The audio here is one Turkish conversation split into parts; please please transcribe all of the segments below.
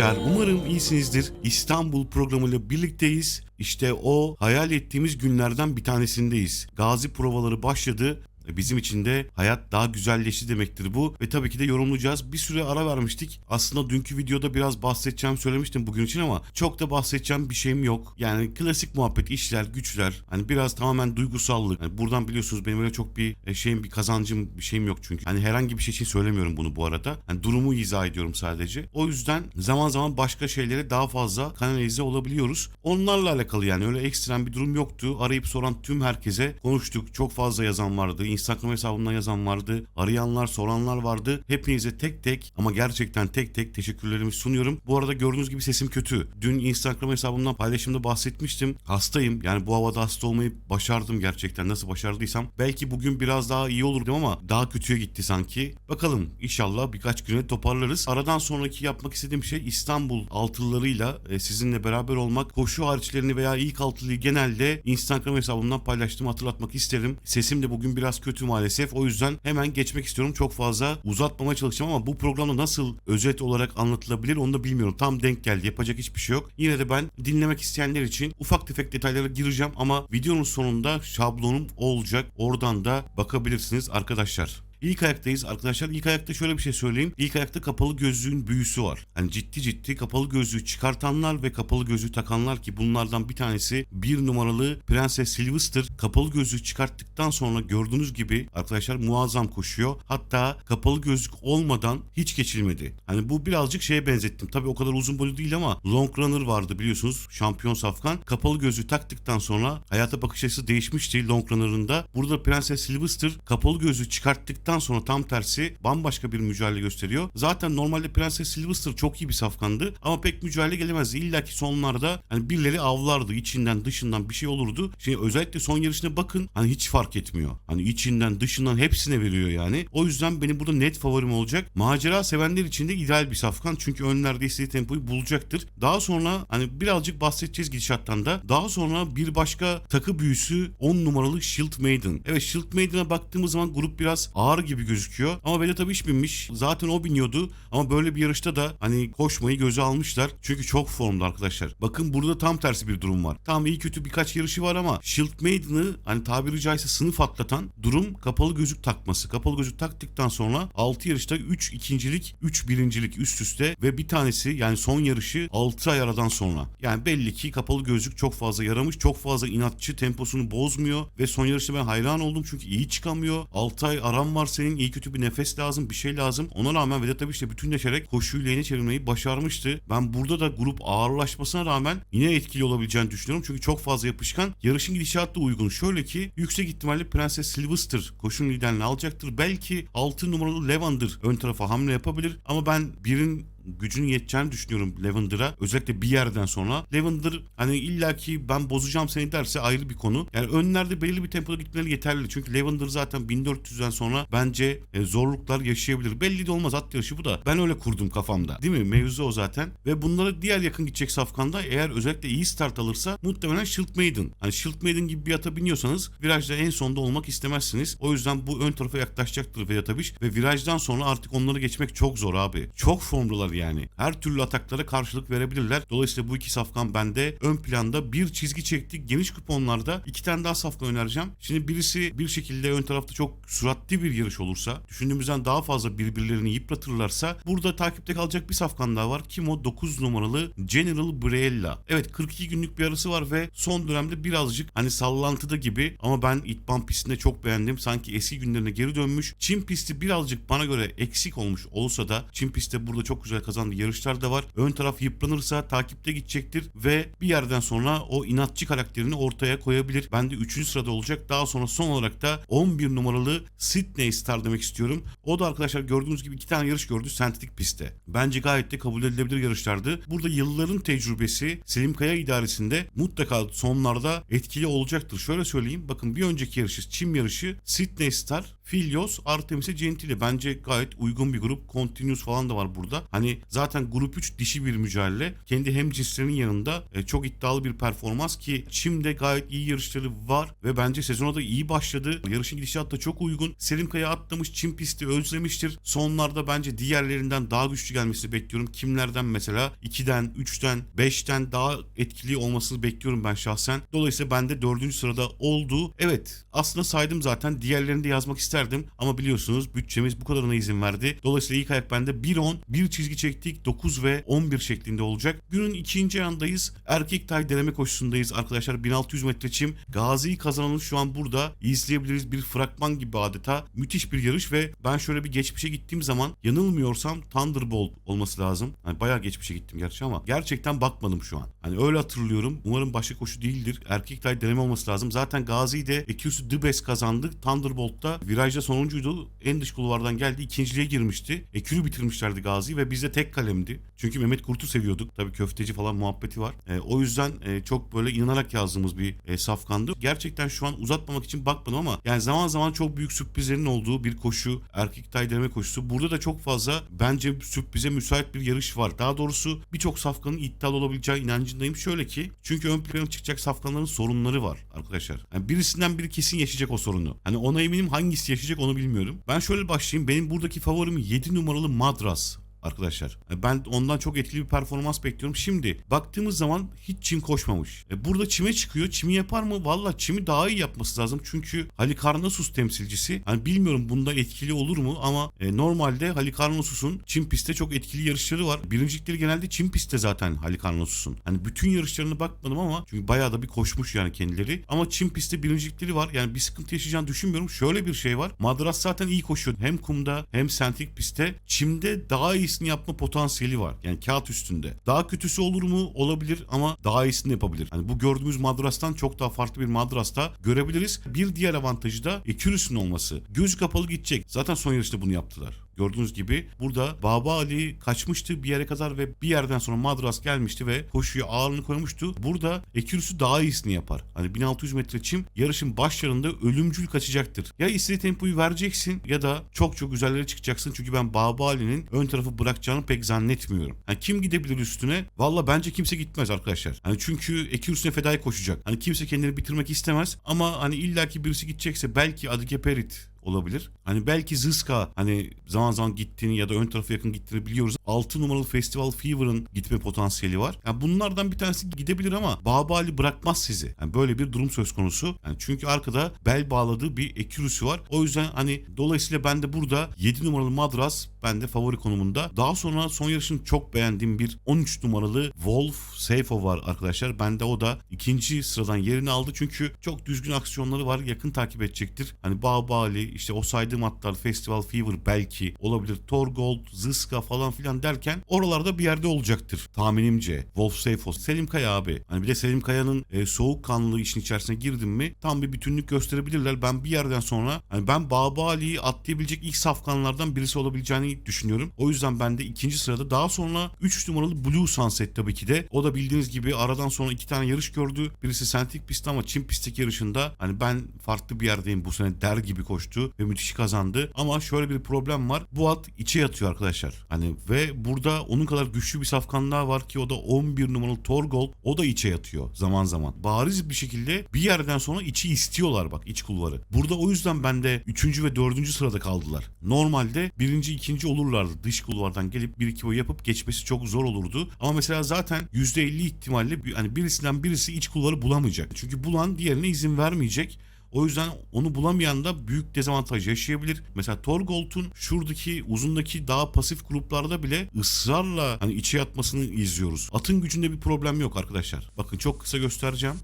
arkadaşlar. Umarım iyisinizdir. İstanbul programıyla birlikteyiz. İşte o hayal ettiğimiz günlerden bir tanesindeyiz. Gazi provaları başladı. E, Bizim için de hayat daha güzelleşti demektir bu. Ve tabii ki de yorumlayacağız. Bir süre ara vermiştik. Aslında dünkü videoda biraz bahsedeceğim söylemiştim bugün için ama çok da bahsedeceğim bir şeyim yok. Yani klasik muhabbet, işler, güçler. Hani biraz tamamen duygusallık. Yani buradan biliyorsunuz benim öyle çok bir e, şeyim, bir kazancım, bir şeyim yok çünkü. Hani herhangi bir şey için söylemiyorum bunu bu arada. Hani durumu izah ediyorum sadece. O yüzden zaman zaman başka şeylere daha fazla kanalize olabiliyoruz. Onlarla alakalı yani öyle ekstrem bir durum yoktu. Arayıp soran tüm herkese konuştuk. Çok fazla yazan vardı. Instagram hesabından yazan vardı. Arayanlar, soranlar vardı. Hepinize tek tek ama gerçekten tek tek teşekkürlerimi sunuyorum. Bu arada gördüğünüz gibi sesim kötü. Dün Instagram hesabımdan paylaşımda bahsetmiştim. Hastayım. Yani bu havada hasta olmayı başardım gerçekten. Nasıl başardıysam. Belki bugün biraz daha iyi olurdum ama daha kötüye gitti sanki. Bakalım inşallah birkaç güne toparlarız. Aradan sonraki yapmak istediğim şey İstanbul altılılarıyla e, sizinle beraber olmak. Koşu hariçlerini veya ilk altılıyı genelde Instagram hesabımdan paylaştığımı hatırlatmak isterim. Sesim de bugün biraz kötü maalesef. O yüzden hemen geçmek istiyorum. Çok fazla uzatmamaya çalışacağım ama bu programda nasıl özet olarak anlatılabilir onu da bilmiyorum. Tam denk geldi. Yapacak hiçbir şey yok. Yine de ben dinlemek isteyenler için ufak tefek detaylara gireceğim ama videonun sonunda şablonum olacak. Oradan da bakabilirsiniz arkadaşlar. İlk ayaktayız arkadaşlar. İlk ayakta şöyle bir şey söyleyeyim. İlk ayakta kapalı gözlüğün büyüsü var. Hani ciddi ciddi kapalı gözlüğü çıkartanlar ve kapalı gözlüğü takanlar ki bunlardan bir tanesi bir numaralı Prenses Sylvester. Kapalı gözlüğü çıkarttıktan sonra gördüğünüz gibi arkadaşlar muazzam koşuyor. Hatta kapalı gözlük olmadan hiç geçilmedi. Hani bu birazcık şeye benzettim. Tabii o kadar uzun boylu değil ama Long Runner vardı biliyorsunuz. Şampiyon safkan. Kapalı gözlüğü taktıktan sonra hayata bakış açısı değişmişti Long Runner'ın da. Burada Prenses Sylvester kapalı gözlüğü çıkarttıktan sonra tam tersi bambaşka bir mücadele gösteriyor. Zaten normalde Prenses Sylvester çok iyi bir safkandı ama pek mücadele gelemezdi. İlla ki sonlarda hani birileri avlardı. içinden dışından bir şey olurdu. Şimdi özellikle son yarışına bakın hani hiç fark etmiyor. Hani içinden dışından hepsine veriyor yani. O yüzden benim burada net favorim olacak. Macera sevenler için de ideal bir safkan. Çünkü önlerde istediği tempoyu bulacaktır. Daha sonra hani birazcık bahsedeceğiz gidişattan da. Daha sonra bir başka takı büyüsü 10 numaralı Shield Maiden. Evet Shield Maiden'a baktığımız zaman grup biraz ağır gibi gözüküyor. Ama Vedat Abiş binmiş. Zaten o biniyordu. Ama böyle bir yarışta da hani koşmayı göze almışlar. Çünkü çok formda arkadaşlar. Bakın burada tam tersi bir durum var. Tamam iyi kötü birkaç yarışı var ama Shield Maiden'ı hani tabiri caizse sınıf atlatan durum kapalı gözlük takması. Kapalı gözlük taktıktan sonra 6 yarışta 3 ikincilik, 3 birincilik üst üste ve bir tanesi yani son yarışı 6 ay aradan sonra. Yani belli ki kapalı gözlük çok fazla yaramış. Çok fazla inatçı temposunu bozmuyor ve son yarışta ben hayran oldum çünkü iyi çıkamıyor. 6 ay aram var senin iyi kötü bir nefes lazım bir şey lazım. Ona rağmen Vedat Abiş de bütünleşerek koşuyu lehine çevirmeyi başarmıştı. Ben burada da grup ağırlaşmasına rağmen yine etkili olabileceğini düşünüyorum. Çünkü çok fazla yapışkan. Yarışın gidişatı uygun. Şöyle ki yüksek ihtimalle Prenses Sylvester koşunun liderliğini alacaktır. Belki 6 numaralı Levander ön tarafa hamle yapabilir. Ama ben birin gücünün yeteceğini düşünüyorum Lavender'a. Özellikle bir yerden sonra. Lavender hani illaki ben bozacağım seni derse ayrı bir konu. Yani önlerde belirli bir tempoda gitmeleri yeterli. Çünkü Lavender zaten 1400'den sonra bence e, zorluklar yaşayabilir. Belli de olmaz at yarışı bu da. Ben öyle kurdum kafamda. Değil mi? Mevzu o zaten. Ve bunları diğer yakın gidecek safkanda eğer özellikle iyi start alırsa muhtemelen Shield Maiden. Hani Shield Maiden gibi bir ata biniyorsanız virajda en sonda olmak istemezsiniz. O yüzden bu ön tarafa yaklaşacaktır Vedat Abiş. Ve virajdan sonra artık onları geçmek çok zor abi. Çok formlular yani. Her türlü ataklara karşılık verebilirler. Dolayısıyla bu iki safkan bende ön planda bir çizgi çekti. Geniş kuponlarda iki tane daha safkan önereceğim. Şimdi birisi bir şekilde ön tarafta çok süratli bir yarış olursa, düşündüğümüzden daha fazla birbirlerini yıpratırlarsa burada takipte kalacak bir safkan daha var. Kim o? 9 numaralı General Briella. Evet 42 günlük bir arası var ve son dönemde birazcık hani sallantıda gibi ama ben itban pistinde çok beğendim. Sanki eski günlerine geri dönmüş. Çin pisti birazcık bana göre eksik olmuş olsa da Çin pistte burada çok güzel kazandığı yarışlar da var. Ön taraf yıpranırsa takipte gidecektir ve bir yerden sonra o inatçı karakterini ortaya koyabilir. Ben de 3. sırada olacak. Daha sonra son olarak da 11 numaralı Sydney Star demek istiyorum. O da arkadaşlar gördüğünüz gibi iki tane yarış gördü sentetik pistte. Bence gayet de kabul edilebilir yarışlardı. Burada yılların tecrübesi Selim Kaya idaresinde mutlaka sonlarda etkili olacaktır. Şöyle söyleyeyim. Bakın bir önceki yarışı Çim yarışı Sydney Star Filios, Artemis'e Gentile. Bence gayet uygun bir grup. Continuous falan da var burada. Hani zaten grup 3 dişi bir mücadele. Kendi hem cinslerinin yanında e, çok iddialı bir performans ki Çim'de gayet iyi yarışları var ve bence sezona da iyi başladı. Yarışın gidişatı da çok uygun. Selim Kaya atlamış, Çim pisti özlemiştir. Sonlarda bence diğerlerinden daha güçlü gelmesini bekliyorum. Kimlerden mesela 2'den, 3'ten, 5'ten daha etkili olmasını bekliyorum ben şahsen. Dolayısıyla bende 4. sırada oldu. Evet aslında saydım zaten diğerlerini de yazmak isterdim ama biliyorsunuz bütçemiz bu kadarına izin verdi. Dolayısıyla ilk ayak bende 1-10, bir çizgi çektik 9 ve 11 şeklinde olacak. Günün ikinci andayız. Erkek tay deneme koşusundayız arkadaşlar. 1600 metre çim. Gazi'yi kazananı şu an burada izleyebiliriz. Bir fragman gibi adeta. Müthiş bir yarış ve ben şöyle bir geçmişe gittiğim zaman yanılmıyorsam Thunderbolt olması lazım. Hani bayağı geçmişe gittim gerçi ama gerçekten bakmadım şu an. Hani öyle hatırlıyorum. Umarım başka koşu değildir. Erkek tay deneme olması lazım. Zaten Gazi de Ekiusu Dibes kazandı. Thunderbolt'ta virajda sonuncuydu. En dış kulvardan geldi. ikinciliğe girmişti. Ekülü bitirmişlerdi Gazi ve bizde tek kalemdi. Çünkü Mehmet Kurt'u seviyorduk. Tabii köfteci falan muhabbeti var. E, o yüzden e, çok böyle inanarak yazdığımız bir e, safkandı. Gerçekten şu an uzatmamak için bakmadım ama yani zaman zaman çok büyük sürprizlerin olduğu bir koşu. Erkek tay koşusu. Burada da çok fazla bence sürprize müsait bir yarış var. Daha doğrusu birçok safkanın iddialı olabileceği inancındayım. Şöyle ki çünkü ön plana çıkacak safkanların sorunları var arkadaşlar. Yani birisinden biri kesin yaşayacak o sorunu. Hani ona eminim hangisi yaşayacak onu bilmiyorum. Ben şöyle başlayayım. Benim buradaki favorim 7 numaralı Madras arkadaşlar. E, Ben ondan çok etkili bir performans bekliyorum. Şimdi baktığımız zaman hiç çim koşmamış. E, Burada çime çıkıyor. Çimi yapar mı? Valla çimi daha iyi yapması lazım. Çünkü Halikarnassus temsilcisi. Hani bilmiyorum bunda etkili olur mu ama e, normalde Halikarnassus'un çim pistte çok etkili yarışları var. Birincilikleri genelde çim pistte zaten Halikarnassus'un. Hani bütün yarışlarına bakmadım ama çünkü bayağı da bir koşmuş yani kendileri. Ama çim pistte birincilikleri var. Yani bir sıkıntı yaşayacağını düşünmüyorum. Şöyle bir şey var. Madras zaten iyi koşuyor. Hem kumda hem sentrik pistte. Çimde daha iyisini yapma potansiyeli var. Yani kağıt üstünde. Daha kötüsü olur mu? Olabilir ama daha iyisini yapabilir. Hani bu gördüğümüz madrastan çok daha farklı bir madrasta görebiliriz. Bir diğer avantajı da Ekürüs'ün olması. Göz kapalı gidecek. Zaten son yarışta bunu yaptılar. Gördüğünüz gibi burada Baba Ali kaçmıştı bir yere kadar ve bir yerden sonra Madras gelmişti ve koşuya ağırlığını koymuştu. Burada Ekürüsü daha iyisini yapar. Hani 1600 metre çim yarışın başlarında ölümcül kaçacaktır. Ya istediği tempoyu vereceksin ya da çok çok güzellere çıkacaksın. Çünkü ben Baba Ali'nin ön tarafı bırakacağını pek zannetmiyorum. Hani kim gidebilir üstüne? Valla bence kimse gitmez arkadaşlar. Hani çünkü Ekürüsüne fedai koşacak. Hani kimse kendini bitirmek istemez ama hani illaki birisi gidecekse belki Adike Perit olabilir. Hani belki Zıska hani zaman zaman gittiğini ya da ön tarafa yakın gittiğini biliyoruz. 6 numaralı Festival Fever'ın gitme potansiyeli var. Yani bunlardan bir tanesi gidebilir ama Babali bırakmaz sizi. Yani böyle bir durum söz konusu. Yani çünkü arkada bel bağladığı bir ekürüsü var. O yüzden hani dolayısıyla ben de burada 7 numaralı Madras bende favori konumunda. Daha sonra son yarışın çok beğendiğim bir 13 numaralı Wolf Seifo var arkadaşlar. Bende o da ikinci sıradan yerini aldı. Çünkü çok düzgün aksiyonları var. Yakın takip edecektir. Hani Babali işte o saydığım atlar Festival Fever belki olabilir. Torgold, Zıska falan filan derken oralarda bir yerde olacaktır tahminimce. Wolf Seifo, Selim Kaya abi. Hani bir de Selim Kaya'nın e, soğukkanlılığı işin içerisine girdim mi tam bir bütünlük gösterebilirler. Ben bir yerden sonra hani ben Baba Ali'yi atlayabilecek ilk safkanlardan birisi olabileceğini düşünüyorum. O yüzden ben de ikinci sırada daha sonra 3 numaralı Blue Sunset tabii ki de. O da bildiğiniz gibi aradan sonra iki tane yarış gördü. Birisi Sentik pistte ama Çin pistteki yarışında hani ben farklı bir yerdeyim bu sene der gibi koştu ve müthiş kazandı. Ama şöyle bir problem var. Bu at içe yatıyor arkadaşlar. Hani ve burada onun kadar güçlü bir safkan var ki o da 11 numaralı Torgold. O da içe yatıyor zaman zaman. Bariz bir şekilde bir yerden sonra içi istiyorlar bak iç kulvarı. Burada o yüzden bende 3. ve 4. sırada kaldılar. Normalde 1. 2. olurlardı. Dış kulvardan gelip 1-2 boy yapıp geçmesi çok zor olurdu. Ama mesela zaten %50 ihtimalle bir- hani birisinden birisi iç kulvarı bulamayacak. Çünkü bulan diğerine izin vermeyecek. O yüzden onu bulamayan da büyük dezavantaj yaşayabilir. Mesela Torgold'un şuradaki uzundaki daha pasif gruplarda bile ısrarla hani içe yatmasını izliyoruz. Atın gücünde bir problem yok arkadaşlar. Bakın çok kısa göstereceğim.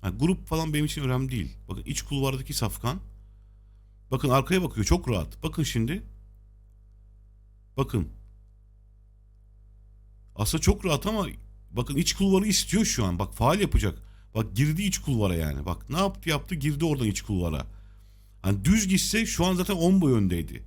Ha, grup falan benim için önemli değil. Bakın iç kulvardaki safkan. Bakın arkaya bakıyor çok rahat. Bakın şimdi. Bakın. Aslında çok rahat ama bakın iç kulvarı istiyor şu an. Bak faal yapacak. Bak girdi iç kulvara yani. Bak ne yaptı yaptı girdi oradan iç kulvara. Hani düz gitse şu an zaten 10 boy öndeydi.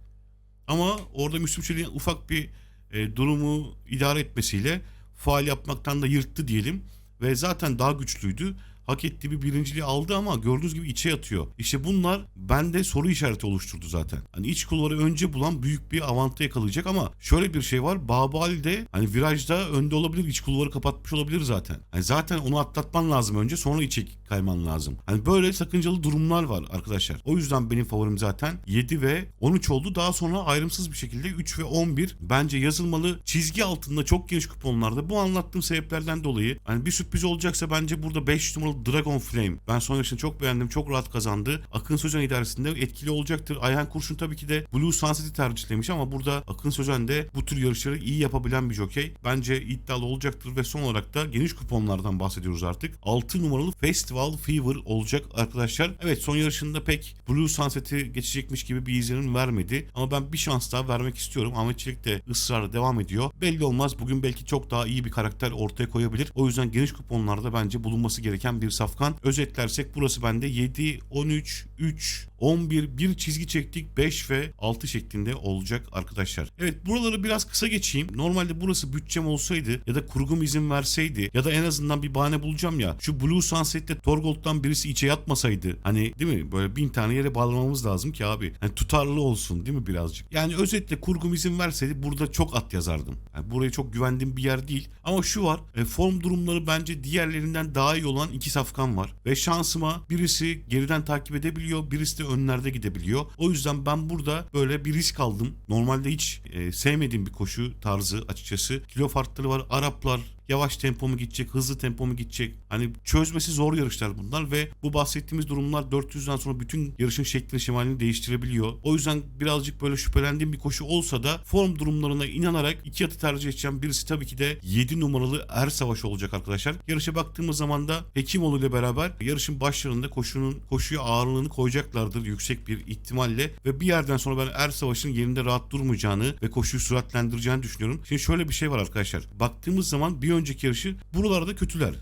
Ama orada Müslüm Çelik'in ufak bir e, durumu idare etmesiyle faal yapmaktan da yırttı diyelim. Ve zaten daha güçlüydü. Hak ettiği bir birinciliği aldı ama gördüğünüz gibi içe yatıyor. İşte bunlar bende soru işareti oluşturdu zaten. Hani iç kulvarı önce bulan büyük bir avantaj yakalayacak ama şöyle bir şey var. Babali de hani virajda önde olabilir, iç kulvarı kapatmış olabilir zaten. Hani zaten onu atlatman lazım önce sonra içe kayman lazım. Hani böyle sakıncalı durumlar var arkadaşlar. O yüzden benim favorim zaten 7 ve 13 oldu. Daha sonra ayrımsız bir şekilde 3 ve 11 bence yazılmalı. Çizgi altında çok geniş kuponlarda bu anlattığım sebeplerden dolayı hani bir sürpriz olacaksa bence burada 5 numaralı Dragon Flame. Ben son yarışını çok beğendim. Çok rahat kazandı. Akın Sözen idaresinde etkili olacaktır. Ayhan Kurşun tabii ki de Blue Sunset'i tercihlemiş ama burada Akın Sözen de bu tür yarışları iyi yapabilen bir jokey. Bence iddialı olacaktır ve son olarak da geniş kuponlardan bahsediyoruz artık. 6 numaralı Festival Fever olacak arkadaşlar. Evet son yarışında pek Blue Sunset'i geçecekmiş gibi bir izlenim vermedi. Ama ben bir şans daha vermek istiyorum. Ahmet Çelik de ısrarla devam ediyor. Belli olmaz. Bugün belki çok daha iyi bir karakter ortaya koyabilir. O yüzden geniş kuponlarda bence bulunması gereken bir safkan. Özetlersek burası bende 7, 13, 3, 11, bir çizgi çektik 5 ve 6 şeklinde olacak arkadaşlar. Evet buraları biraz kısa geçeyim. Normalde burası bütçem olsaydı ya da kurgum izin verseydi ya da en azından bir bahane bulacağım ya. Şu Blue Sunset'te Torgold'dan birisi içe yatmasaydı. Hani değil mi böyle bin tane yere bağlamamız lazım ki abi. Hani tutarlı olsun değil mi birazcık? Yani özetle kurgum izin verseydi burada çok at yazardım. Yani burayı çok güvendiğim bir yer değil. Ama şu var e, form durumları bence diğerlerinden daha iyi olan iki safkan var. Ve şansıma birisi geriden takip edebiliyor. Birisi de önlerde gidebiliyor. O yüzden ben burada böyle bir risk aldım. Normalde hiç e, sevmediğim bir koşu tarzı açıkçası. Kilo farkları var. Araplar yavaş tempo mu gidecek, hızlı tempo mu gidecek? Hani çözmesi zor yarışlar bunlar ve bu bahsettiğimiz durumlar 400'den sonra bütün yarışın şeklini şemalini değiştirebiliyor. O yüzden birazcık böyle şüphelendiğim bir koşu olsa da form durumlarına inanarak iki atı tercih edeceğim. Birisi tabii ki de 7 numaralı Er Savaş olacak arkadaşlar. Yarışa baktığımız zaman da Hekimoğlu ile beraber yarışın başlarında koşunun koşuya ağırlığını koyacaklardır yüksek bir ihtimalle ve bir yerden sonra ben Er Savaş'ın yerinde rahat durmayacağını ve koşuyu süratlendireceğini düşünüyorum. Şimdi şöyle bir şey var arkadaşlar. Baktığımız zaman bir önceki yarışı buralarda kötüler.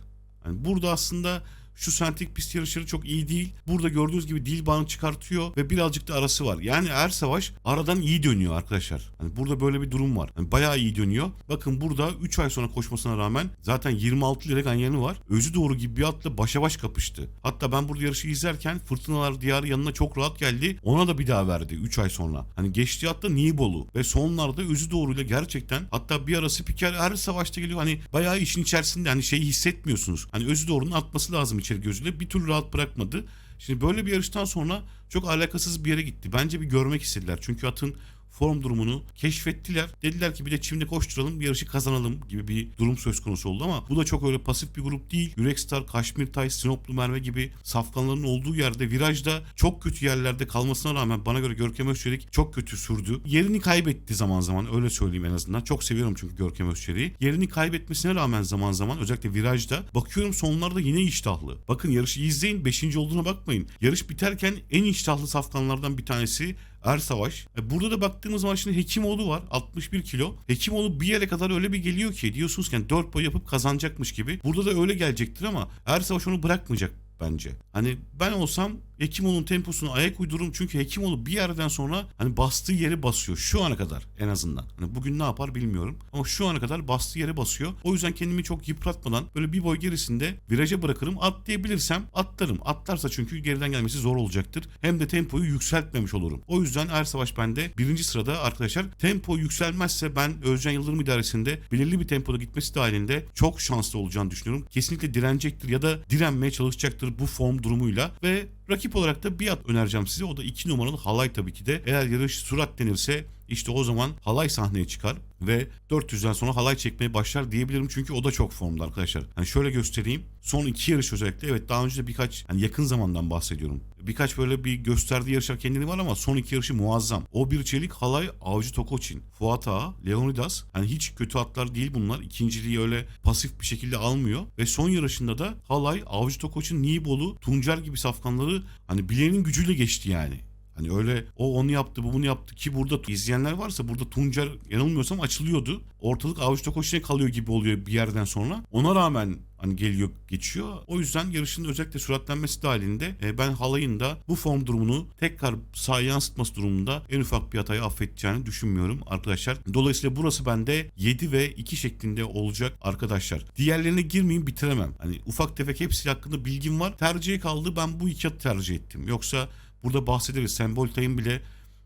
Yani burada aslında şu sentik pist yarışları çok iyi değil. Burada gördüğünüz gibi dil bağını çıkartıyor ve birazcık da arası var. Yani Er Savaş aradan iyi dönüyor arkadaşlar. Hani burada böyle bir durum var. Yani bayağı iyi dönüyor. Bakın burada 3 ay sonra koşmasına rağmen zaten 26 lira ganyanı var. Özü doğru gibi bir atla başa baş kapıştı. Hatta ben burada yarışı izlerken Fırtınalar Diyarı yanına çok rahat geldi. Ona da bir daha verdi 3 ay sonra. Hani geçtiği hatta Nibolu ve sonlarda Özü doğruyla gerçekten hatta bir ara spiker Er Savaş'ta geliyor. Hani bayağı işin içerisinde hani şeyi hissetmiyorsunuz. Hani Özü doğrunun atması lazım içeri gözüyle. Bir türlü rahat bırakmadı. Şimdi böyle bir yarıştan sonra çok alakasız bir yere gitti. Bence bir görmek istediler. Çünkü atın form durumunu keşfettiler. Dediler ki bir de çimde koşturalım, yarışı kazanalım gibi bir durum söz konusu oldu ama bu da çok öyle pasif bir grup değil. Yürekstar, Kaşmir Tay, Sinoplu Merve gibi safkanların olduğu yerde virajda çok kötü yerlerde kalmasına rağmen bana göre Görkem Özçelik çok kötü sürdü. Yerini kaybetti zaman zaman öyle söyleyeyim en azından. Çok seviyorum çünkü Görkem Özçelik'i. Yerini kaybetmesine rağmen zaman zaman özellikle virajda bakıyorum sonlarda yine iştahlı. Bakın yarışı izleyin 5. olduğuna bakmayın. Yarış biterken en iştahlı safkanlardan bir tanesi Er Savaş. E, Burada da baktığımız zaman şimdi Hekimoğlu var 61 kilo. Hekimoğlu bir yere kadar öyle bir geliyor ki diyorsunuz ki yani 4 boy yapıp kazanacakmış gibi. Burada da öyle gelecektir ama Er Savaş onu bırakmayacak bence. Hani ben olsam Hekimoğlu'nun temposunu ayak uydururum çünkü Hekimoğlu bir yerden sonra hani bastığı yeri basıyor şu ana kadar en azından. Hani bugün ne yapar bilmiyorum ama şu ana kadar bastığı yere basıyor. O yüzden kendimi çok yıpratmadan böyle bir boy gerisinde viraja bırakırım. Atlayabilirsem atlarım. Atlarsa çünkü geriden gelmesi zor olacaktır. Hem de tempoyu yükseltmemiş olurum. O yüzden Er Savaş bende birinci sırada arkadaşlar. Tempo yükselmezse ben Özcan Yıldırım idaresinde belirli bir tempoda gitmesi dahilinde çok şanslı olacağını düşünüyorum. Kesinlikle direnecektir ya da direnmeye çalışacaktır bu form durumuyla ve Rakip olarak da bir at önereceğim size. O da 2 numaralı halay tabii ki de. Eğer yarış surat denirse işte o zaman halay sahneye çıkar ve 400'den sonra halay çekmeye başlar diyebilirim. Çünkü o da çok formda arkadaşlar. Hani şöyle göstereyim. Son iki yarış özellikle evet daha önce de birkaç hani yakın zamandan bahsediyorum. Birkaç böyle bir gösterdiği yarışlar kendini var ama son iki yarışı muazzam. O bir çelik halay Avcı Tokoçin, Fuat Ağa, Leonidas. Hani hiç kötü atlar değil bunlar. İkinciliği öyle pasif bir şekilde almıyor. Ve son yarışında da halay Avcı Tokoçin, Nibolu, Tuncer gibi safkanları hani bileğinin gücüyle geçti yani. Hani öyle o onu yaptı bu bunu yaptı ki burada izleyenler varsa burada Tuncer yanılmıyorsam açılıyordu. Ortalık avuçta koşuna kalıyor gibi oluyor bir yerden sonra. Ona rağmen hani geliyor geçiyor. O yüzden yarışın özellikle süratlenmesi dahilinde e, ben halayın da bu form durumunu tekrar sahaya yansıtması durumunda en ufak bir hatayı affedeceğini düşünmüyorum arkadaşlar. Dolayısıyla burası bende 7 ve 2 şeklinde olacak arkadaşlar. Diğerlerine girmeyeyim bitiremem. Hani ufak tefek hepsi hakkında bilgim var. Tercihe kaldı ben bu iki tercih ettim. Yoksa burada bahsederiz. Sembol Tay'ın bile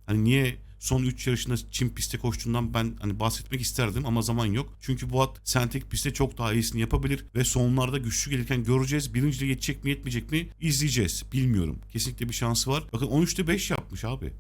hani niye son 3 yarışında Çin pistte koştuğundan ben hani bahsetmek isterdim ama zaman yok. Çünkü bu at sentetik pistte çok daha iyisini yapabilir ve sonlarda güçlü gelirken göreceğiz. Birinciliğe yetecek mi yetmeyecek mi izleyeceğiz. Bilmiyorum. Kesinlikle bir şansı var. Bakın 13'te 5 yapmış abi.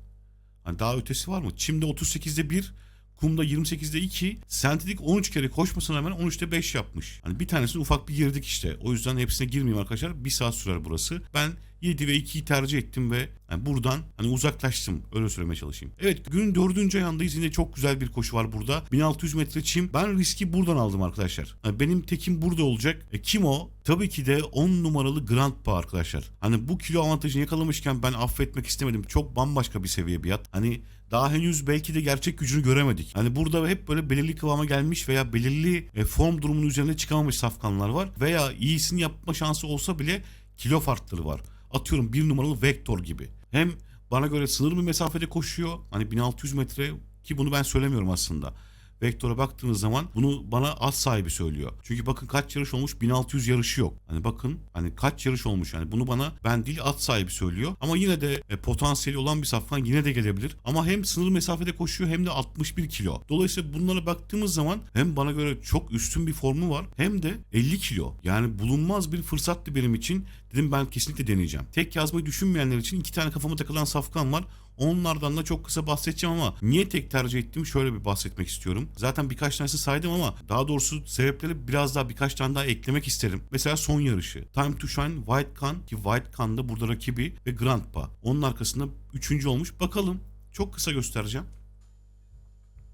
Hani daha ötesi var mı? Çim'de 38'de 1, Kum'da 28'de 2, sentetik 13 kere koşmasına rağmen 13'te 5 yapmış. Hani bir tanesini ufak bir girdik işte. O yüzden hepsine girmeyeyim arkadaşlar. Bir saat sürer burası. Ben 7 ve 2'yi tercih ettim ve yani buradan hani uzaklaştım. Öyle söylemeye çalışayım. Evet günün dördüncü ayağındayız. Yine çok güzel bir koşu var burada. 1600 metre çim. Ben riski buradan aldım arkadaşlar. Yani benim tekim burada olacak. E, kim o? Tabii ki de 10 numaralı Grandpa arkadaşlar. Hani bu kilo avantajını yakalamışken ben affetmek istemedim. Çok bambaşka bir seviye bir at. Hani daha henüz belki de gerçek gücünü göremedik. Hani burada hep böyle belirli kıvama gelmiş veya belirli e, form durumunun üzerine çıkamamış safkanlar var. Veya iyisini yapma şansı olsa bile kilo farkları var. Atıyorum bir numaralı Vector gibi. Hem bana göre sınır bir mesafede koşuyor. Hani 1600 metre ki bunu ben söylemiyorum aslında. Vektor'a baktığınız zaman bunu bana at sahibi söylüyor. Çünkü bakın kaç yarış olmuş 1600 yarışı yok. Hani bakın hani kaç yarış olmuş yani bunu bana ben değil at sahibi söylüyor. Ama yine de e, potansiyeli olan bir safkan yine de gelebilir. Ama hem sınır mesafede koşuyor hem de 61 kilo. Dolayısıyla bunlara baktığımız zaman hem bana göre çok üstün bir formu var hem de 50 kilo. Yani bulunmaz bir fırsattı benim için. Dedim ben kesinlikle deneyeceğim. Tek yazmayı düşünmeyenler için iki tane kafama takılan safkan var. Onlardan da çok kısa bahsedeceğim ama niye tek tercih ettim şöyle bir bahsetmek istiyorum. Zaten birkaç tanesi saydım ama daha doğrusu sebepleri biraz daha birkaç tane daha eklemek isterim. Mesela son yarışı. Time to Shine White Can ki White Can da burada rakibi ve Grandpa. Onun arkasında üçüncü olmuş. Bakalım. Çok kısa göstereceğim.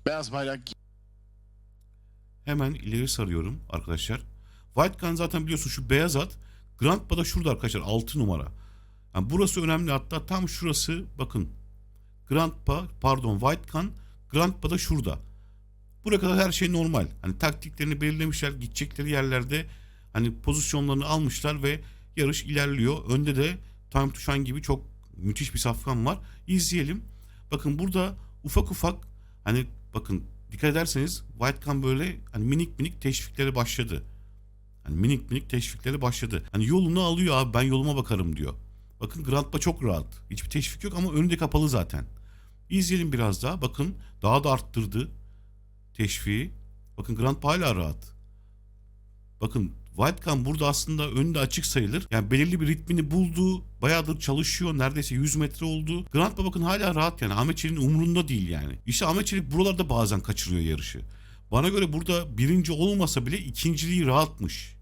Beyaz bayrak Hemen ileri sarıyorum arkadaşlar. White Gun zaten biliyorsun şu beyaz at. Grandpa da şurada arkadaşlar 6 numara. Yani burası önemli hatta tam şurası bakın. Grandpa pardon White Gun Grandpa da şurada. Buraya kadar her şey normal. Hani taktiklerini belirlemişler. Gidecekleri yerlerde hani pozisyonlarını almışlar ve yarış ilerliyor. Önde de Time to Shine gibi çok müthiş bir safkan var. İzleyelim. Bakın burada ufak ufak hani bakın dikkat ederseniz White Gun böyle hani minik minik teşvikleri başladı. Hani minik minik teşvikleri başladı. Hani yolunu alıyor abi ben yoluma bakarım diyor. Bakın Grandpa çok rahat. Hiçbir teşvik yok ama önü de kapalı zaten. İzleyelim biraz daha. Bakın daha da arttırdı teşviği. Bakın Grandpa hala rahat. Bakın Whitecam burada aslında önünde açık sayılır. Yani belirli bir ritmini buldu. Bayağıdır çalışıyor. Neredeyse 100 metre oldu. Grandpa bakın hala rahat yani. Ahmet Çelik'in umurunda değil yani. İşte Ahmet Çelik buralarda bazen kaçırıyor yarışı. Bana göre burada birinci olmasa bile ikinciliği rahatmış.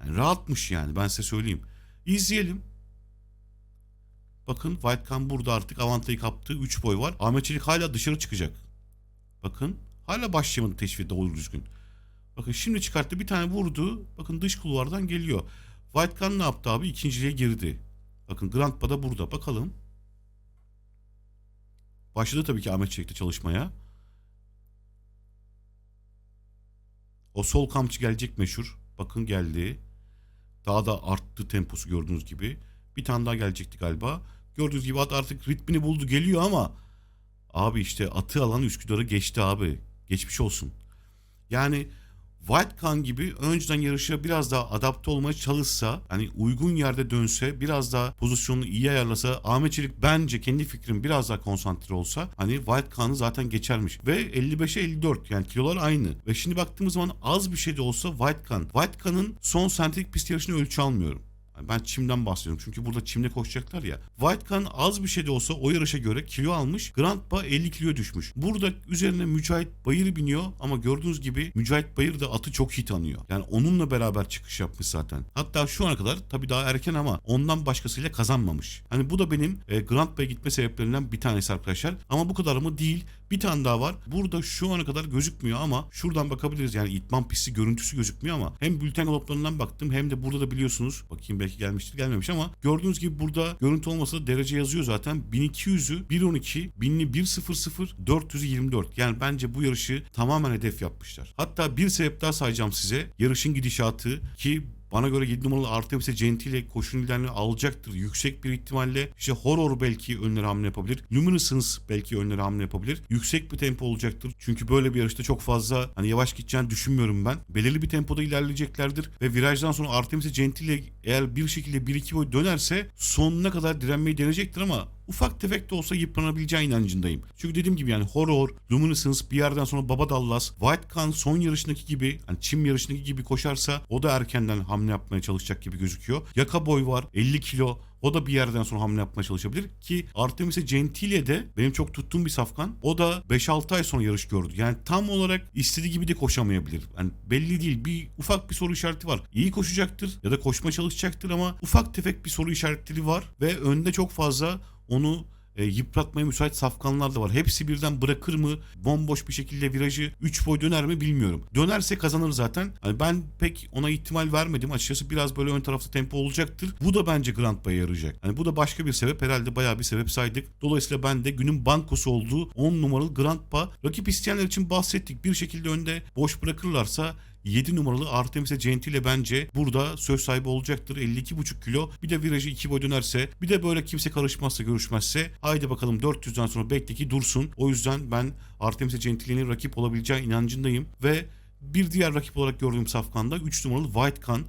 Yani rahatmış yani ben size söyleyeyim. İzleyelim. Bakın Whitecam burada artık avantajı kaptı. 3 boy var. Ahmet Çelik hala dışarı çıkacak. Bakın hala başlayamadı teşviğe doğru düzgün. Bakın şimdi çıkarttı bir tane vurdu. Bakın dış kulvardan geliyor. White ne yaptı abi? İkinciliğe girdi. Bakın Grandpa da burada. Bakalım. Başladı tabii ki Ahmet Çelik'te çalışmaya. O sol kamçı gelecek meşhur. Bakın geldi. Daha da arttı temposu gördüğünüz gibi. Bir tane daha gelecekti galiba. Gördüğünüz gibi at artık ritmini buldu geliyor ama abi işte atı alan Üsküdar'ı geçti abi. Geçmiş olsun. Yani White Can gibi önceden yarışa biraz daha adapte olmaya çalışsa hani uygun yerde dönse biraz daha pozisyonunu iyi ayarlasa Ahmet Çelik bence kendi fikrim biraz daha konsantre olsa hani White Can'ı zaten geçermiş ve 55'e 54 yani kilolar aynı ve şimdi baktığımız zaman az bir şey de olsa White Can White Can'ın son sentetik pist yarışını ölçü almıyorum. Ben çimden bahsediyorum çünkü burada çimde koşacaklar ya. White Can az bir şey de olsa o yarışa göre kilo almış. Grandpa 50 kilo düşmüş. Burada üzerine Mücahit Bayır biniyor ama gördüğünüz gibi Mücahit Bayır da atı çok iyi tanıyor. Yani onunla beraber çıkış yapmış zaten. Hatta şu ana kadar tabii daha erken ama ondan başkasıyla kazanmamış. Hani bu da benim e, Grandpa'ya gitme sebeplerinden bir tanesi arkadaşlar. Ama bu kadar mı değil. Bir tane daha var. Burada şu ana kadar gözükmüyor ama şuradan bakabiliriz. Yani itman pisti görüntüsü gözükmüyor ama hem bülten galoplarından baktım hem de burada da biliyorsunuz. Bakayım belki gelmiştir gelmemiş ama gördüğünüz gibi burada görüntü olmasa da derece yazıyor zaten. 1200'ü 112, 1000'li 100, 400'ü 24. Yani bence bu yarışı tamamen hedef yapmışlar. Hatta bir sebep daha sayacağım size. Yarışın gidişatı ki bana göre 7 numaralı Artemis'e Gentile koşun ilerini alacaktır. Yüksek bir ihtimalle işte Horror belki önlere hamle yapabilir. Luminescence belki önlere hamle yapabilir. Yüksek bir tempo olacaktır. Çünkü böyle bir yarışta çok fazla hani yavaş gideceğini düşünmüyorum ben. Belirli bir tempoda ilerleyeceklerdir ve virajdan sonra Artemis'e Gentile eğer bir şekilde 1-2 boy dönerse sonuna kadar direnmeyi deneyecektir ama ufak tefek de olsa yıpranabileceği inancındayım. Çünkü dediğim gibi yani Horror, Luminescence bir yerden sonra Baba Dallas, White Khan son yarışındaki gibi hani çim yarışındaki gibi koşarsa o da erkenden hamle yapmaya çalışacak gibi gözüküyor. Yaka Boy var 50 kilo o da bir yerden sonra hamle yapmaya çalışabilir ki Artemis'e Gentile de benim çok tuttuğum bir safkan. O da 5-6 ay sonra yarış gördü. Yani tam olarak istediği gibi de koşamayabilir. Yani belli değil. Bir ufak bir soru işareti var. İyi koşacaktır ya da koşma çalışacaktır ama ufak tefek bir soru işaretleri var ve önde çok fazla onu e, yıpratmaya müsait safkanlar da var. Hepsi birden bırakır mı? Bomboş bir şekilde virajı 3 boy döner mi bilmiyorum. Dönerse kazanır zaten. Hani ben pek ona ihtimal vermedim. Açıkçası biraz böyle ön tarafta tempo olacaktır. Bu da bence Grand Prix'e yarayacak. Hani bu da başka bir sebep. Herhalde bayağı bir sebep saydık. Dolayısıyla ben de günün bankosu olduğu 10 numaralı Grand Pa. Rakip isteyenler için bahsettik. Bir şekilde önde boş bırakırlarsa 7 numaralı Artemis'e Gentile bence burada söz sahibi olacaktır. 52,5 kilo. Bir de virajı 2 boy dönerse bir de böyle kimse karışmazsa görüşmezse haydi bakalım 400'den sonra bekle ki dursun. O yüzden ben Artemis'e Gentile'nin rakip olabileceği inancındayım ve bir diğer rakip olarak gördüğüm safkanda 3 numaralı White Khan.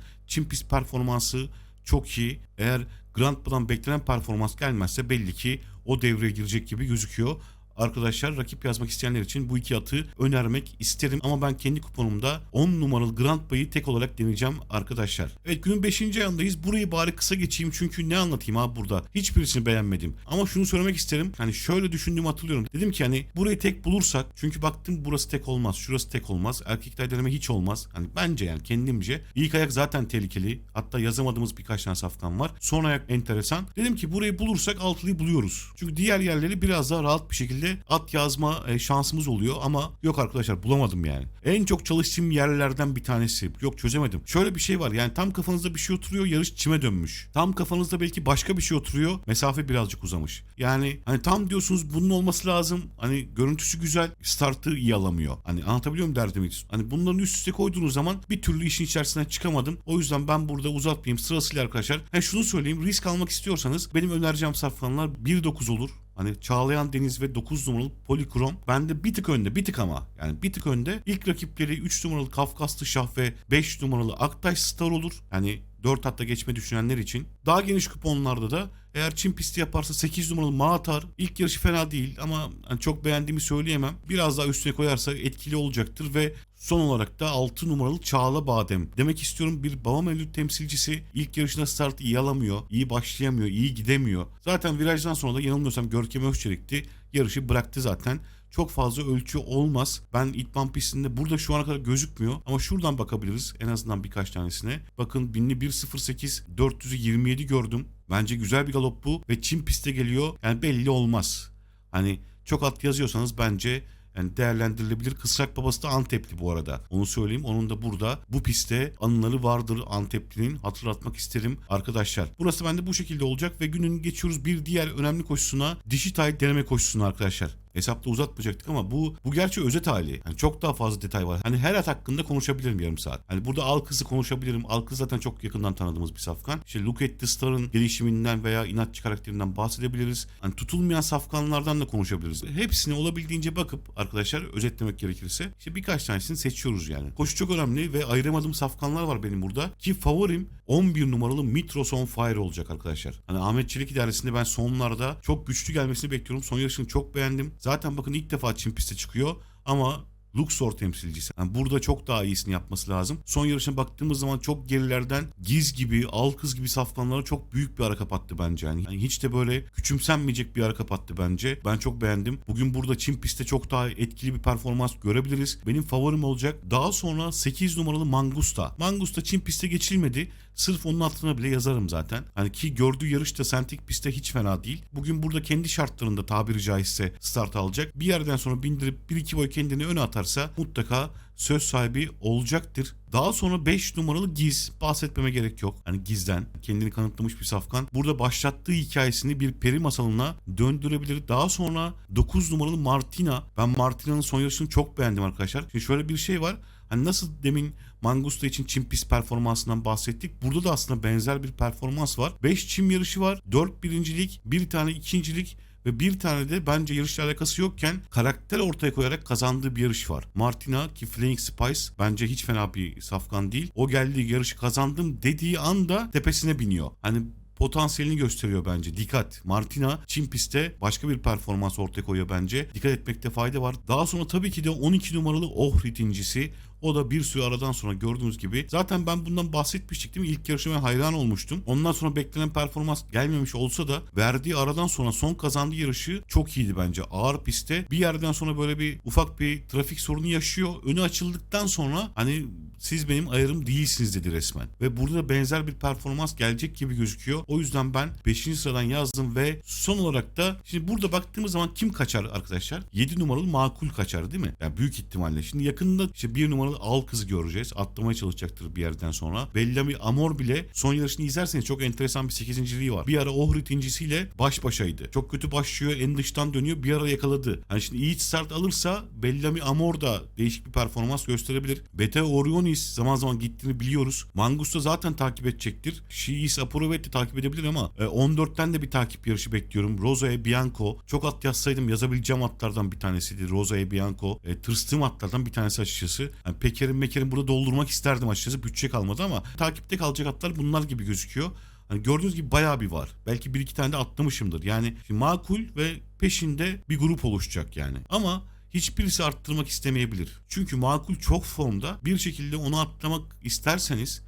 Pist performansı çok iyi. Eğer Grand Prix'den beklenen performans gelmezse belli ki o devreye girecek gibi gözüküyor. Arkadaşlar rakip yazmak isteyenler için bu iki atı önermek isterim. Ama ben kendi kuponumda 10 numaralı Grand Prix'yi tek olarak deneyeceğim arkadaşlar. Evet günün 5. ayındayız. Burayı bari kısa geçeyim çünkü ne anlatayım abi burada. Hiçbirisini beğenmedim. Ama şunu söylemek isterim. Hani şöyle düşündüğümü hatırlıyorum. Dedim ki hani burayı tek bulursak çünkü baktım burası tek olmaz. Şurası tek olmaz. Erkekler deneme hiç olmaz. Hani bence yani kendimce. İlk ayak zaten tehlikeli. Hatta yazamadığımız birkaç tane safkan var. Son ayak enteresan. Dedim ki burayı bulursak altılıyı buluyoruz. Çünkü diğer yerleri biraz daha rahat bir şekilde at yazma e, şansımız oluyor ama yok arkadaşlar bulamadım yani. En çok çalıştığım yerlerden bir tanesi. Yok çözemedim. Şöyle bir şey var yani tam kafanızda bir şey oturuyor yarış çime dönmüş. Tam kafanızda belki başka bir şey oturuyor mesafe birazcık uzamış. Yani hani tam diyorsunuz bunun olması lazım. Hani görüntüsü güzel startı iyi alamıyor. Hani anlatabiliyor muyum derdimi? Hani bunların üst üste koyduğunuz zaman bir türlü işin içerisinden çıkamadım. O yüzden ben burada uzatmayayım sırasıyla arkadaşlar. Ha şunu söyleyeyim risk almak istiyorsanız benim önereceğim safkanlar 1.9 olur. Hani Çağlayan Deniz ve 9 numaralı Polikrom bende bir tık önde bir tık ama yani bir tık önde. İlk rakipleri 3 numaralı Kafkaslı Şah ve 5 numaralı Aktaş Star olur. Yani 4 hatta geçme düşünenler için. Daha geniş kuponlarda da eğer Çin pisti yaparsa 8 numaralı Maatar ilk yarışı fena değil ama hani çok beğendiğimi söyleyemem. Biraz daha üstüne koyarsa etkili olacaktır ve son olarak da 6 numaralı Çağla Badem. Demek istiyorum bir Baba Mevlüt temsilcisi ilk yarışında start iyi alamıyor, iyi başlayamıyor, iyi gidemiyor. Zaten virajdan sonra da yanılmıyorsam Görkem Özçelik'ti. Yarışı bıraktı zaten çok fazla ölçü olmaz. Ben itman pistinde burada şu ana kadar gözükmüyor ama şuradan bakabiliriz en azından birkaç tanesine. Bakın 1000'li 1.08 400'ü 27 gördüm. Bence güzel bir galop bu ve Çin piste geliyor. Yani belli olmaz. Hani çok at yazıyorsanız bence yani değerlendirilebilir. Kısrak babası da Antepli bu arada. Onu söyleyeyim. Onun da burada bu pistte anıları vardır Antepli'nin. Hatırlatmak isterim arkadaşlar. Burası bende bu şekilde olacak ve günün geçiyoruz bir diğer önemli koşusuna. Dişi tay deneme koşusuna arkadaşlar. Hesapta uzatmayacaktık ama bu bu gerçi özet hali. Yani çok daha fazla detay var. Hani her at hakkında konuşabilirim yarım saat. Hani burada Alkız'ı konuşabilirim. Alkız zaten çok yakından tanıdığımız bir safkan. İşte Look at the Star'ın gelişiminden veya inatçı karakterinden bahsedebiliriz. Hani tutulmayan safkanlardan da konuşabiliriz. Hepsine olabildiğince bakıp arkadaşlar özetlemek gerekirse işte birkaç tanesini seçiyoruz yani. Koşu çok önemli ve ayıramadığım safkanlar var benim burada. Ki favorim 11 numaralı Mitros on Fire olacak arkadaşlar. Hani Ahmet Çelik idaresinde ben sonlarda çok güçlü gelmesini bekliyorum. Son yarışını çok beğendim. Zaten bakın ilk defa Çin piste çıkıyor ama Luxor temsilcisi. Yani burada çok daha iyisini yapması lazım. Son yarışına baktığımız zaman çok gerilerden Giz gibi, Alkız gibi safkanlara çok büyük bir ara kapattı bence. Yani, hiç de böyle küçümsenmeyecek bir ara kapattı bence. Ben çok beğendim. Bugün burada Çin pistte çok daha etkili bir performans görebiliriz. Benim favorim olacak. Daha sonra 8 numaralı Mangusta. Mangusta Çin pistte geçilmedi. Sırf onun altına bile yazarım zaten. Hani ki gördüğü yarışta sentik pistte hiç fena değil. Bugün burada kendi şartlarında tabiri caizse start alacak. Bir yerden sonra bindirip 1-2 boy kendini öne atarsa mutlaka söz sahibi olacaktır. Daha sonra 5 numaralı Giz. Bahsetmeme gerek yok. Hani Giz'den kendini kanıtlamış bir safkan. Burada başlattığı hikayesini bir peri masalına döndürebilir. Daha sonra 9 numaralı Martina. Ben Martina'nın son yarışını çok beğendim arkadaşlar. Şimdi şöyle bir şey var. Hani nasıl demin Mangusta için çim pist performansından bahsettik. Burada da aslında benzer bir performans var. 5 çim yarışı var. 4 birincilik, bir tane ikincilik ve bir tane de bence yarışla alakası yokken karakter ortaya koyarak kazandığı bir yarış var. Martina ki Flying Spice bence hiç fena bir safkan değil. O geldiği yarışı kazandım dediği anda tepesine biniyor. Hani potansiyelini gösteriyor bence. Dikkat. Martina Çin pistte başka bir performans ortaya koyuyor bence. Dikkat etmekte fayda var. Daha sonra tabii ki de 12 numaralı Ohrid incisi. O da bir sürü aradan sonra gördüğünüz gibi. Zaten ben bundan bahsetmiştik değil mi? İlk yarışıma ben hayran olmuştum. Ondan sonra beklenen performans gelmemiş olsa da verdiği aradan sonra son kazandığı yarışı çok iyiydi bence. Ağır pistte bir yerden sonra böyle bir ufak bir trafik sorunu yaşıyor. Önü açıldıktan sonra hani siz benim ayarım değilsiniz dedi resmen. Ve burada benzer bir performans gelecek gibi gözüküyor. O yüzden ben 5. sıradan yazdım ve son olarak da şimdi burada baktığımız zaman kim kaçar arkadaşlar? 7 numaralı makul kaçar değil mi? Yani büyük ihtimalle. Şimdi yakında işte 1 numaralı al kızı göreceğiz. Atlamaya çalışacaktır bir yerden sonra. Bellamy Amor bile son yarışını izlerseniz çok enteresan bir 8. var. Bir ara Ohrid incisiyle baş başaydı. Çok kötü başlıyor en dıştan dönüyor bir ara yakaladı. Hani şimdi iyi start alırsa Bellamy Amor da değişik bir performans gösterebilir. Bete Orionis zaman zaman gittiğini biliyoruz. Mangusta zaten takip edecektir. Şiis Apurovet de takip edebilir ama e, 14'ten de bir takip yarışı bekliyorum. Rosae Bianco. Çok at yazsaydım yazabileceğim atlardan bir tanesiydi. Rosae Bianco. E, tırstığım atlardan bir tanesi açıkçası. Yani Peker'in Meker'in burada doldurmak isterdim açıkçası. Bütçe kalmadı ama takipte kalacak atlar bunlar gibi gözüküyor. Hani gördüğünüz gibi bayağı bir var. Belki bir iki tane de atlamışımdır. Yani makul ve peşinde bir grup oluşacak yani. Ama hiçbirisi arttırmak istemeyebilir. Çünkü makul çok formda. Bir şekilde onu atlamak isterseniz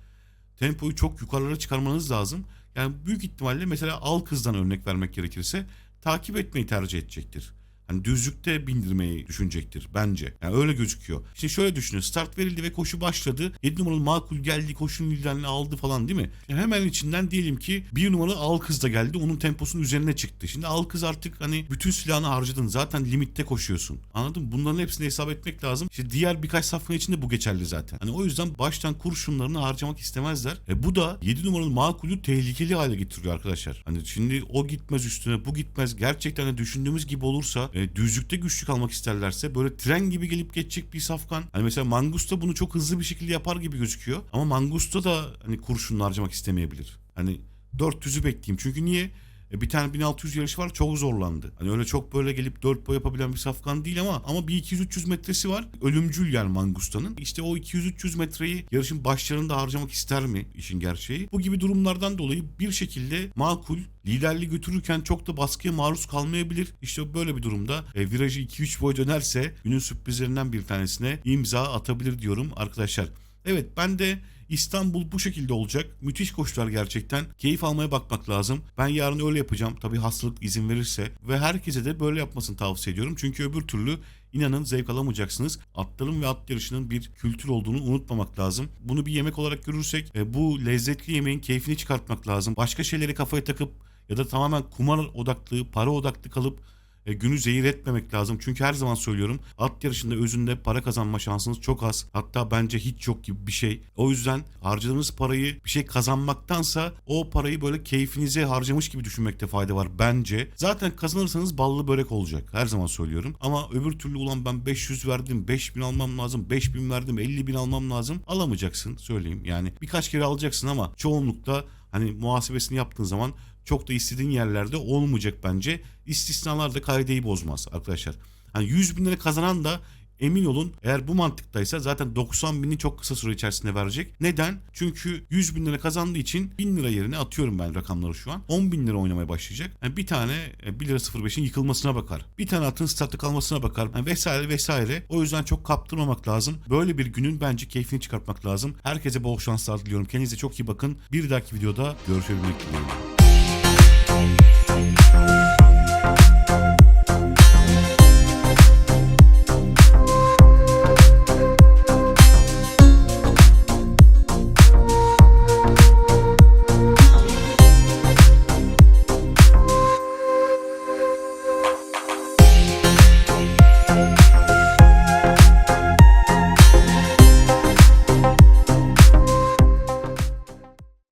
tempoyu çok yukarılara çıkarmanız lazım. Yani büyük ihtimalle mesela al kızdan örnek vermek gerekirse takip etmeyi tercih edecektir. Hani düzlükte bindirmeyi düşünecektir bence. Yani öyle gözüküyor. Şimdi şöyle düşünün. Start verildi ve koşu başladı. 7 numaralı makul geldi koşunun liderliğini aldı falan değil mi? Yani hemen içinden diyelim ki 1 numaralı al kız da geldi. Onun temposunun üzerine çıktı. Şimdi al kız artık hani bütün silahını harcadın. Zaten limitte koşuyorsun. Anladın mı? Bunların hepsini hesap etmek lazım. İşte diğer birkaç safkan için de bu geçerli zaten. Hani o yüzden baştan kurşunlarını harcamak istemezler. E bu da 7 numaralı makulü tehlikeli hale getiriyor arkadaşlar. Hani şimdi o gitmez üstüne bu gitmez. Gerçekten de düşündüğümüz gibi olursa e, düzlükte güçlü kalmak isterlerse böyle tren gibi gelip geçecek bir safkan. Hani mesela Mangusta bunu çok hızlı bir şekilde yapar gibi gözüküyor. Ama Mangusta da hani kurşunla harcamak istemeyebilir. Hani 400'ü bekleyeyim. Çünkü niye? E, bir tane 1600 yarışı var çok zorlandı. Hani öyle çok böyle gelip 4 boy yapabilen bir safkan değil ama ama bir 200-300 metresi var. Ölümcül yani Mangusta'nın. İşte o 200-300 metreyi yarışın başlarında harcamak ister mi işin gerçeği? Bu gibi durumlardan dolayı bir şekilde makul liderliği götürürken çok da baskıya maruz kalmayabilir. İşte böyle bir durumda e, virajı 2-3 boy dönerse günün sürprizlerinden bir tanesine imza atabilir diyorum arkadaşlar. Evet ben de İstanbul bu şekilde olacak. Müthiş koşular gerçekten. Keyif almaya bakmak lazım. Ben yarın öyle yapacağım. Tabii hastalık izin verirse. Ve herkese de böyle yapmasını tavsiye ediyorum. Çünkü öbür türlü inanın zevk alamayacaksınız. Atların ve at yarışının bir kültür olduğunu unutmamak lazım. Bunu bir yemek olarak görürsek e, bu lezzetli yemeğin keyfini çıkartmak lazım. Başka şeyleri kafaya takıp ya da tamamen kumar odaklı, para odaklı kalıp e, günü zehir etmemek lazım. Çünkü her zaman söylüyorum at yarışında özünde para kazanma şansınız çok az. Hatta bence hiç yok gibi bir şey. O yüzden harcadığınız parayı bir şey kazanmaktansa o parayı böyle keyfinize harcamış gibi düşünmekte fayda var bence. Zaten kazanırsanız ballı börek olacak. Her zaman söylüyorum. Ama öbür türlü ulan ben 500 verdim 5000 almam lazım 5000 verdim 50 bin almam lazım alamayacaksın söyleyeyim. Yani birkaç kere alacaksın ama çoğunlukla hani muhasebesini yaptığın zaman çok da istediğin yerlerde olmayacak bence. İstisnalar da kaideyi bozmaz arkadaşlar. Hani 100 bin lira kazanan da emin olun eğer bu mantıktaysa zaten 90 bini çok kısa süre içerisinde verecek. Neden? Çünkü 100 bin lira kazandığı için 1000 lira yerine atıyorum ben rakamları şu an. 10 bin lira oynamaya başlayacak. Yani bir tane e, 1 lira 05'in yıkılmasına bakar. Bir tane atın statta kalmasına bakar. Yani vesaire vesaire. O yüzden çok kaptırmamak lazım. Böyle bir günün bence keyfini çıkartmak lazım. Herkese bol şanslar diliyorum. Kendinize çok iyi bakın. Bir dahaki videoda görüşebilmek dileğiyle.